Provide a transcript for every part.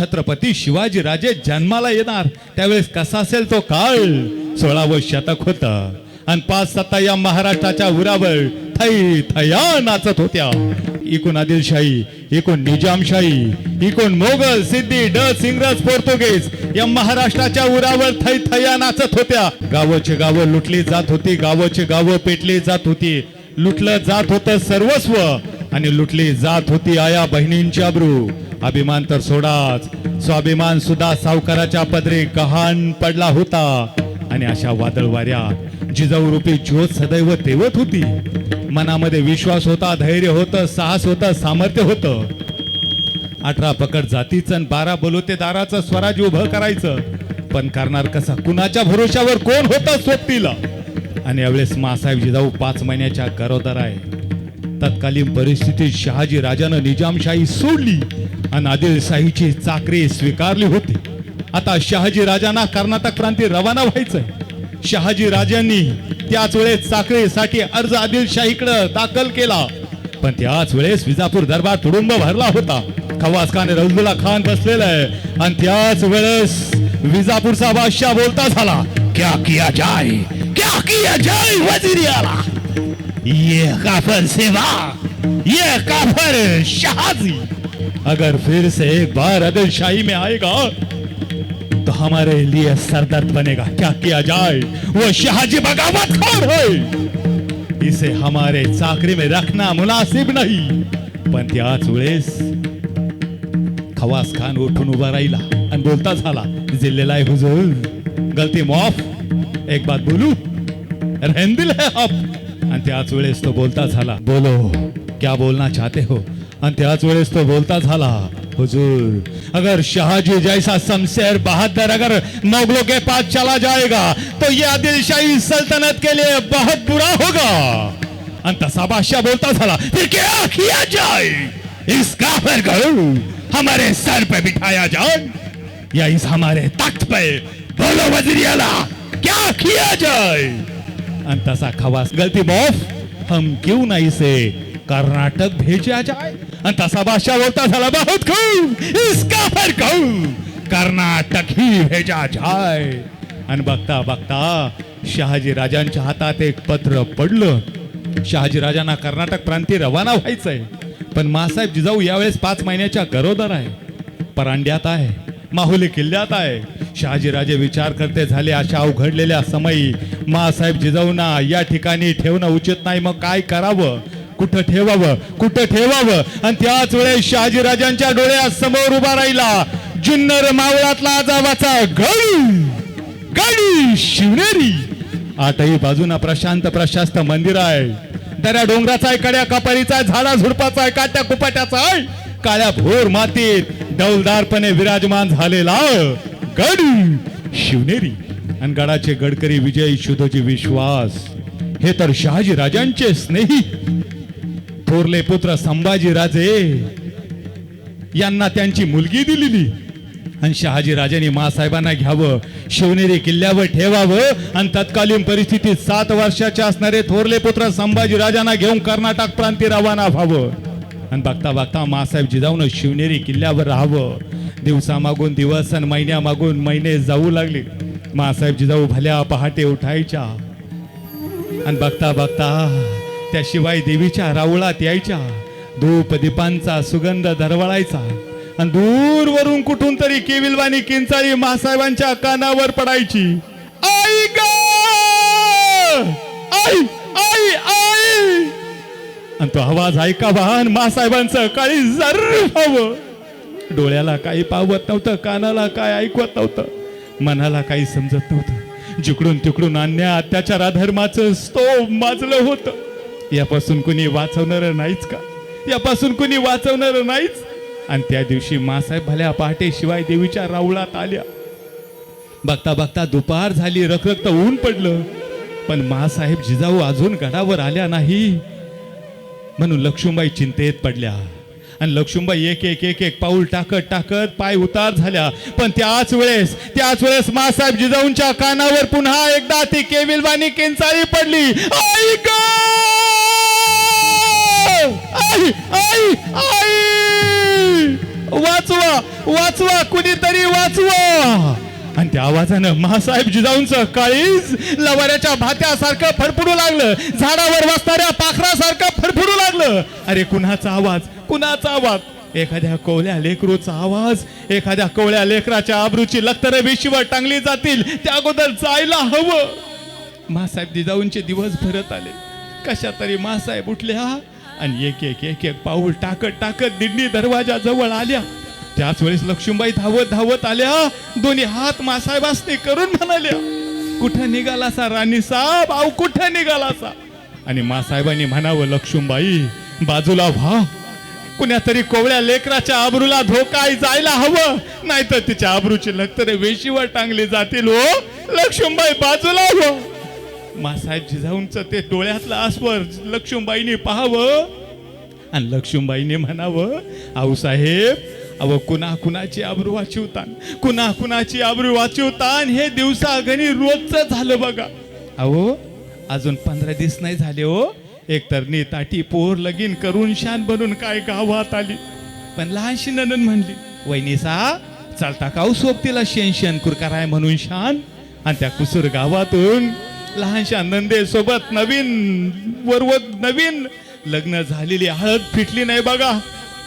छत्रपती शिवाजी राजे जन्माला येणार. त्यावेळेस कसा असेल तो काळ? सोळावं शतक होत. आणि पाच सत्ता या महाराष्ट्राच्या उरावर थै थया नाचत होत्या. इकून आदिलशाही एकूण निजामशाही इकून मोगल सिद्धी डच इंग्रज पोर्तुगीज या महाराष्ट्राच्या उरावर थै थया नाचत होत्या. गावोचे गावं लुटली जात होती गावोचे गावं पेटली जात होती. लुटलं जात होतं सर्वस्व आणि लुटली जात होती आया बहिणींच्या ब्रू. अभिमान तर सोडाच. स्वाभिमान सुद्धा सावकाराच्या पदरी गहाण पडला होता. आणि अशा वादळ वाऱ्यात जिजाऊ रूपी ज्योत सदैव तेवत होती. मनामध्ये विश्वास होता धैर्य होतं साहस होतं सामर्थ्य होतं. अठरा पकड जातीचं बारा बलुतेदाराचं स्वराज्य उभं करायचं. पण करणार कसा कुणाच्या भरोशावर? कोण होतं सोबतीला? आणि यावेळेस मासाहेब जिजाऊ पाच महिन्याच्या गरोदर आहे. तत्कालीन परिस्थितीत शहाजी राजानं निजामशाही सोडली. आणि आदिलशाहीची चाकरी स्वीकारली होती. आता शहाजी राजांना कर्नाटक क्रांती रवाना व्हायचंय. शहाजी राजांनी त्याच वेळेस चाकरीसाठी अर्ज आदिलशाहीकडे दाखल केला. पण त्याच वेळेस विजापूर दरबार तुडुंब भरला होता. खवास खान रजदुल्ला खान बसलेला आहे. आणि त्याच वेळेस विजापूरचा बादशाह बोलता झाला क्या किया जाय क्या किया जाय वजीर ये काफर सेवा ये काफर शहाजी। अगर फिर से एक बार आदिलशाही में आएगा तो हमारे लिए सरदर्द बनेगा। क्या किया जाए? वो शहाजी बगावत खान है? इसे हमारे चाकरी में रखना मुनासिब नहीं। पण त्याच खवास खान उठून उभा राहिला आणि बोलता झाला आहे हुजूर, गलती माफ़, एक बात बोलू, रहन दिल है आप. आणि त्याच वेळेस तो बोलता झाला, बोलो क्या बोलना चाहते हो? आणि त्याच वेळेस तो बोलता झाला हुजूर अगर शाहजी जैसा शमशेर बहादुर अगर मुगलों के पास चला जाएगा तो ये आदिलशाही सल्तनत के लिए बहुत बुरा होगा। अंत बादशाह बोलता झाला फिर क्या किया जाए? इस काफिर को हमारे सर पे बिठाया जाए या इस हमारे तख्त पे। बोलो वजीर क्या किया जाए? अंत सा खवास गलती बॉफ हम क्यों ना इसे कर्नाटक भेजा जाए आणि तसा बादशाह बोलता झाला बहुत खूप इसका फर को कर्नाटक ही भेजा जाय. आणि बघता बघता शहाजी राजांच्या हातात एक पत्र पडलं. शहाजी राजांना कर्नाटक प्रांती रवाना व्हायचंय. पण मासाहेब जिजाऊ यावेळेस पाच महिन्याच्या गरोदर आहे. परांड्यात आहे माहुली किल्ल्यात आहे. शहाजी राजे विचार करते झाले अशा अवघडलेल्या समयी मासाहेब जिजाऊंना या ठिकाणी ठेवणं उचित नाही मग काय करावं? कुठं ठेवावं? कुठं ठेवावं? आणि त्याच वेळेस शहाजीराजांच्या डोळ्यासमोर उभा राहिला. जुन्नर मावळातला आजावाचा गडी गडी शिवनेरी. आठही बाजूना प्रशांत प्रशास्त मंदिर आहे. दऱ्या डोंगराचा आहे कड्या कपारीचा आहे झाडा झुडपाचा आहे काट्या कुपाट्याचा आहे. काळ्या भोर मातीत डौलदारपणे विराजमान झालेला गड शिवनेरी. आणि गडाचे गडकरी विजय शुद्धजी विश्वास. हे तर शहाजी राजांचे स्नेही. थोरले पुत्र संभाजी राजे यांना त्यांची मुलगी दिलेली. आणि शहाजी राजांनी मासाहेबांना घ्यावं शिवनेरी किल्ल्यावर ठेवावं आणि तत्कालीन परिस्थितीत सात वर्षाचे असणारे थोरले पुत्र संभाजी राजांना घेऊन कर्नाटक प्रांती रवाना व्हावं. आणि बघता बघता मासाहेब जिजाऊन शिवनेरी किल्ल्यावर राहावं. दिवसा मागून दिवस आणि महिन्या मागून महिने जाऊ लागले. मासाहेब जिजाऊ भल्या पहाटे उठायच्या. आणि बघता बघता त्याशिवाय देवीच्या राऊळात यायच्या. धूप दीपांचा सुगंध दरवळायचा आणि दूरवरून कुठून तरी केविलवाणी किंचाळी मासाहेबांच्या कानावर पडायची. आई ग! आई आई आई! आणि तो आवाज ऐकावा आणि मासाहेबांचं काळी जर हवं. डोळ्याला काही पावत नव्हतं कानाला काय ऐकवत नव्हतं मनाला काही समजत नव्हतं. जिकडून तिकडून अन्याय अत्याचार अधर्माचं स्तोभ माजलं होतं. यापासून कुणी वाचवणार नाहीच का? यापासून कुणी वाचवणार नाहीच? आणि त्या दिवशी मासाहेब भल्या पहाटे शिवाय देवीच्या राऊळात आल्या. बघता बघता दुपार झाली रखरखत ऊन पडलं. पण मासाहेब जिजाऊ अजून गडावर आल्या नाही. म्हणून लक्ष्मीबाई चिंतेत पडल्या. आणि लक्ष्मीबाई एक एक एक एक पाऊल टाकत टाकत पाय उतार झाल्या. पण त्याच वेळेस त्याच वेळेस मासाहेब जिजाऊंच्या कानावर पुन्हा एकदा ती केविलवाणी केंचाळी पडली. आई आई आई आई. वाचवा वाचवा कुणीतरी वाचवा. आणि त्या आवाजानं महासाहेब जिजाऊंचं काळीज लवाऱ्याच्या भात्यासारखं फडफडू लागलं. झाडावर वाचणाऱ्या पाखरासारखं फडफडू लागलं. अरे कुणाचा आवाज कुणाचा आवाज? एखाद्या कोवळ्या लेकरूचा आवाज एखाद्या कोवळ्या लेकराच्या आबरूची लखतर बेशीवर टांगली जातील त्या अगोदर जायला हवं. महासाहेब जिजाऊंचे दिवस भरत आले. कशा तरी महासाहेब उठल्या आणि एक एक एक एक पाऊल टाकत टाकत दिंडी दरवाजा जवळ आल्या. त्याच वेळेस लक्ष्मीबाई धावत धावत आल्या. दोन्ही हात मासाहेबासनी करून म्हणाल्या कुठं निघालासा राणी साहेब आव कुठं निघालासा आणि मासाहेबांनी म्हणावं लक्ष्मीबाई बाजूला व्हा. कुण्यातरी कोवळ्या लेकराच्या आबरूला धोका जायला हवं. नाहीतर तिच्या आबरूची लक्तरे वेशीवर टांगली जातील हो. लक्ष्मीबाई बाजूला हो मासाहेब जिजाऊंचं ते डोळ्यातलं आस्वर लक्ष्मीबाईने पाहावं आणि लक्ष्मीबाईने म्हणावं आऊसाहेब अव कुणा कुणाची आबरू वाचिवतान कुणा कुणाची आबरू वाचिवतान हे दिवसा गणी रोजच झालं बघा. अहो अजून पंधरा दिवस नाही झाले हो. एक तर ताटी पोर लगीन करून शान बनून काय गावात आली. पण लहानशी ननन म्हणली वहिनीसा चालता काऊ हो सोबतीला शेन शेन कुरकाराय म्हणून शान? आणि त्या कुसूर गावातून लहानशा नंदे सोबत नवीन वरवत नवीन लग्न झालेली हळद फिटली नाही बघा.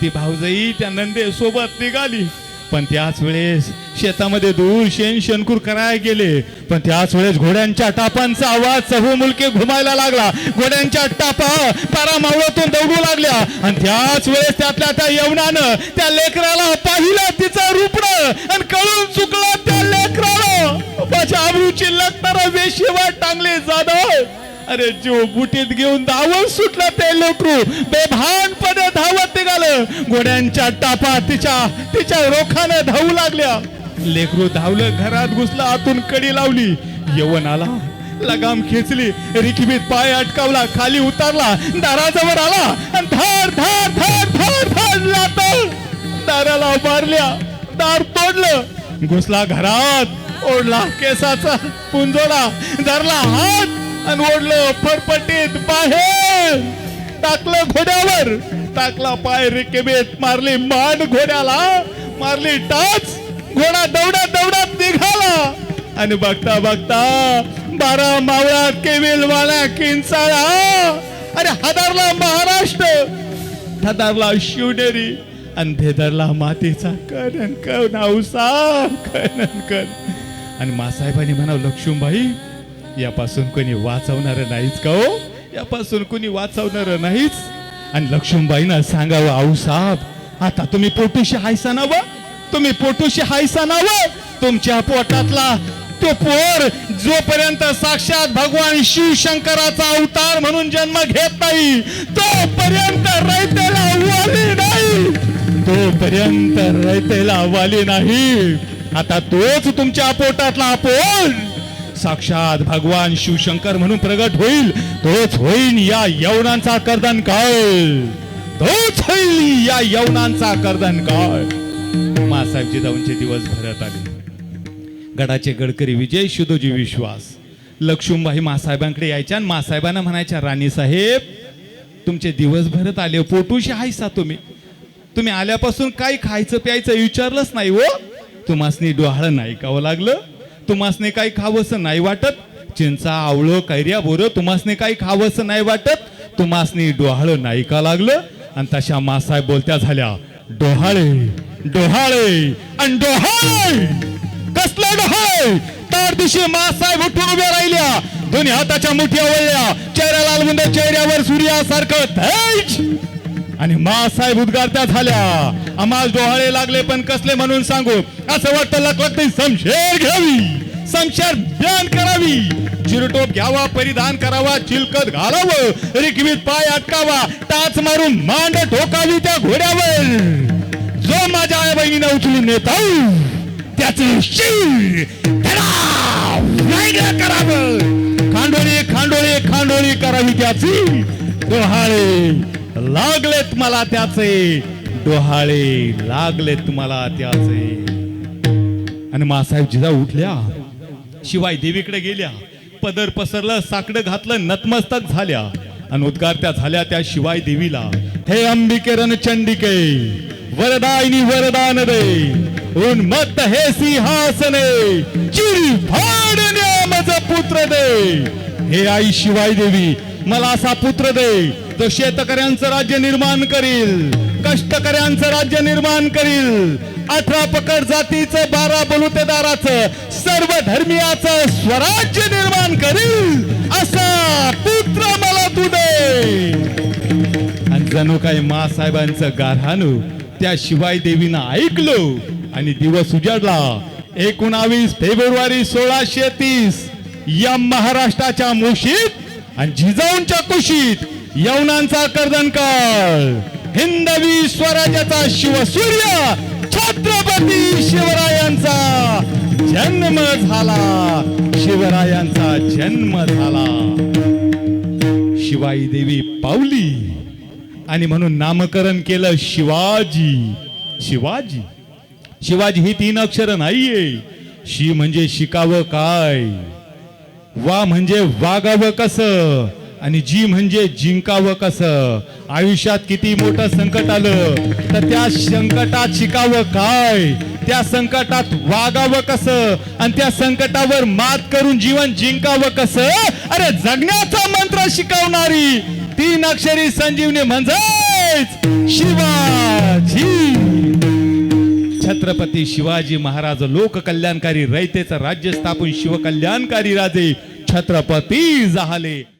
ती भाऊजाई त्या नंदे सोबत निघाली. पण त्याच वेळेस शेतामध्ये दूर शेण शेणकूर करायला गेले. पण त्याच वेळेस घोड्यांच्या टापांचा आवाज सहू मुलके घुमायला लागला. घोड्यांच्या टापा पारा मावळातून दौडू लागल्या. आणि त्याच वेळेस त्यातल्या त्या यवनानं त्या लेकराला पाहिलं तिचं रूपण आणि कळून चुकलं त्या लेकराला. माझ्या आबरूची लग्नाला वेशिवा टांगले जाधव अरे जीव बुटीत घेऊन दावून सुटला ते लेकरू. बेभानपणे धावत निघालं. घोड्यांच्या टापा तिच्या तिच्या रोखाने धावू लागल्या. लेकरू धावलं घरात घुसला आतून कडी लावली. येऊन आला लगाम खेचली रिकिबीत पाय अटकावला खाली उतरला दाराजवळ आला धार धार धार धार धार तर दाराला उभारल्या दार तोडलं. घुसला घरात ओढला केसाचा पुंजोडा धरला हात आणि ओढलं फरफटीत बाहेर. टाकलं घोड्यावर. टाकला पाय रिकेबेत. मारली मान घोड्याला. मारली टाच. घोडा दौडत दौडात निघाला. आणि बघता बघता बारा मावळा केविल वाला किंचाळा अरे हदारला महाराष्ट्र. हदारला शिवनेरी. आणि भेदरला मातीचा करण कण औसा करण कण. आणि मासाहेबांनी म्हणाव लक्ष्मीबाई यापासून कोणी वाचवणार नाहीच का हो? यापासून कोणी वाचवणार नाहीच? आणि लक्ष्मीबाईनं सांगावं आऊसाहेब आता तुम्ही पोटूशी हायसा नाव? तुम्ही पोटूशी हायसा नाव? तुमच्या पोटातला तो पोर जोपर्यंत साक्षात भगवान शिवशंकराचा अवतार म्हणून जन्म घेत नाही तोपर्यंत रयतेला वाली नाही. तोपर्यंत रयतेला वाली नाही. आता तोच तुमच्या पोटातला पोर साक्षात भगवान शिवशंकर म्हणून प्रगट होईल. तोच होईल या यवनांचा कर्दन काळ. तोच होईल या यवनांचा कर्दन काळ. मासाहेब जिजाऊंचे दिवस भरत आले. गडाचे गडकरी विजय शुद्धोजी विश्वास. लक्ष्मीबाई मासाहेबांकडे यायच्या आणि मासाहेबांना म्हणायच्या राणी साहेब तुमचे दिवस भरत आले हो, पोटूशी हायसा तुम्ही. तुम्ही आल्यापासून काही खायचं प्यायचं विचारलंच नाही हो. तुम्हासनी डोहाळ नाही कावं लागलं. तुम्हासने काही खावंसं नाही वाटत? चिंचा आवळं कैऱ्या बोर तुम्हासने काही खावंसं नाही वाटत? तुम्हासनी डोहाळ नाही का लागलं? आणि तशा मासाहेब बोलत्या झाल्या डोहाळे डोहाळे आणि डोहाळे! कसलं डोहाळे? तार दिवशी मासाहेब उठून उभ्या राहिल्या दोन्ही हाताच्या मुठ्या वळल्या चेहऱ्या लालबुंद चेहऱ्यावर सूर्यासारखं थैच आणि मासाहेब उद्गारत्या झाल्या आम्हाला डोहाळे लागले पण कसले म्हणून सांगू? असं वाटतं लकलकती समशेर घ्यावी. समशेर ध्यान करावी. चिरटोप घ्यावा परिधान करावा चिलकत घालावं रिकवीत पाय अटकावा टाच मारून मांड ठोकावी त्या घोड्यावर. जो माझ्या आई बहिणीनं उचलून नेता त्याचे शिर करावं खांडोळी खांडोळी खांडोळी करावी त्याची. डोहाळे लागलेत मला त्याचे. डोहाळे लागलेत मला त्याचे. आणि मासाहेब जिजा उठल्या. शिवाय देवीकडे गेल्या पदर पसरलं साकडं घातलं नतमस्तक झाल्या. आणि उद्गार त्या झाल्या त्या शिवाय देवीला. हे अंबिकेरण चंडिके वरदायनी वरदान दे. उन्मत्त हे सिंहासने चिरी मज पुत्र दे. हे आई शिवाय देवी मला असा पुत्र दे तो शेतकऱ्यांचं राज्य निर्माण करील कष्टकऱ्यांचं राज्य निर्माण करील. अठरा पकड जातीचं बारा बलुतेदाराचं सर्व धर्मियाचं स्वराज्य निर्माण करील असा पुत्र मला तू दे. आणि जणू काही मासाहेबांचं गारहाणू त्या शिवाय देवीनं ऐकलो आणि दिवस उजाडला. एकोणावीस फेब्रुवारी सोळाशे तीस या महाराष्ट्राच्या मुशीत आणि जिजाऊंच्या कुशीत यवनांचा कर्दनकाळ. हिंदवी स्वराज्याचा शिवसूर्य छत्रपती शिवरायांचा जन्म झाला. शिवरायांचा जन्म झाला. शिवाई देवी पावली. आणि म्हणून नामकरण केलं शिवाजी. शिवाजी. शिवाजी ही तीन अक्षर नाहीये. शी म्हणजे शिकावं काय? वा म्हणजे वागावं कसं? आणि जी म्हणजे जिंकावं कसं? आयुष्यात किती मोठं संकट आलं तर त्या संकटात शिकावं काय? त्या संकटात वागावं कसं? आणि त्या संकटावर मात करून जीवन जिंकावं कसं? अरे जगण्याचा मंत्र शिकवणारी तीन अक्षरी संजीवनी म्हणजेच शिवाजी. छत्रपती शिवाजी महाराज लोककल्याणकारी रयतेचं राज्य स्थापून शिवकल्याणकारी राजे छत्रपती झाले.